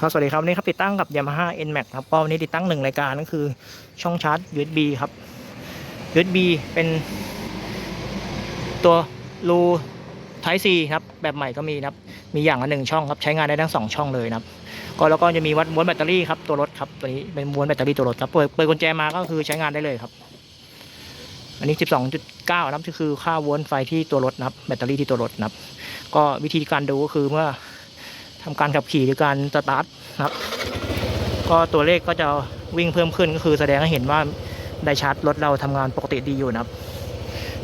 ครับสวัสดีครับวันนี้ครับติดตั้งกับ Yamaha NMAX ครับก็วันนี้ติดตั้งหนึ่งรายการก็คือช่องชาร์จ USB ครับ USB เป็นตัวรู Type C ครับแบบใหม่ก็มีนะครับมีอย่างละหนึ่งช่องครับใช้งานได้ทั้งสองช่องเลยนะครับก็แล้วก็จะมีวัดม้วนแบตเตอรี่ครับตัวรถครับตัวนี้เป็นม้วนแบตเตอรี่ตัวรถครับเปิดเปิดกุญแจมาก็คือใช้งานได้เลยครับ อันนี้ 12.9นะครับก็คือค่าโวลต์ไฟที่ตัวรถนะครับแบตเตอรี่ที่ตัวรถนะครับก็วิธีการดูก็คือเมื่อ ทำการขับขี่หรือการสตาร์ทนะครับ ก็ตัวเลขก็จะวิ่งเพิ่มขึ้นก็คือแสดงให้เห็นว่าไดชาร์จรถเราทำงานปกติดีอยู่นะครับ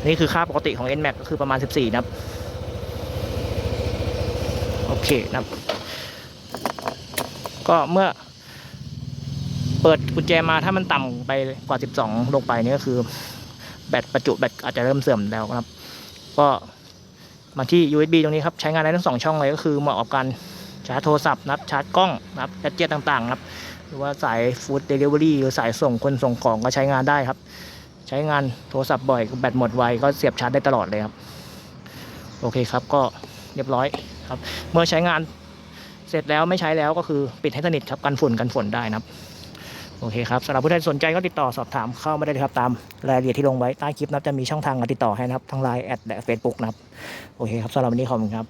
นี่คือค่าปกติของ NMAX ก็คือประมาณ 14 นะครับ โอเคนะครับ ก็เมื่อเปิดกุญแจมาถ้ามันต่ำไปกว่า 12 ลงไปนี่ก็คือ แบตประจุแบตอาจจะเริ่มเสื่อมแล้วนะครับ ก็มาที่ USB ตรงนี้ครับ ใช้งานได้ทั้งสองช่องเลยก็คือเหมาะกับการ ชาร์จโทรศัพท์นะครับชาร์จกล้องนะครับแกดเจ็ตต่างๆนะครับหรือว่าสายฟู้ดเดลิเวอรี่หรือสายส่งคนส่งของก็ใช้งานได้ครับ ใช้งานโทรศัพท์บ่อยแบตหมดไวก็เสียบชาร์จได้ตลอดเลยครับ โอเคครับก็เรียบร้อยครับ เมื่อใช้งานเสร็จแล้วไม่ใช้แล้วก็คือปิดให้สนิทครับกันฝุ่นกันฝนได้นะครับโอเคครับสำหรับผู้ใดสนใจก็ติดต่อสอบถามเข้ามาได้เลยครับตามรายละเอียดที่ลงไว้ใต้คลิปนะครับจะมีช่องทางการติดต่อให้นะครับทั้งไลน์แอดและเฟซบุ๊กนะครับ โอเคครับสำหรับวันนี้ขอบคุณครับ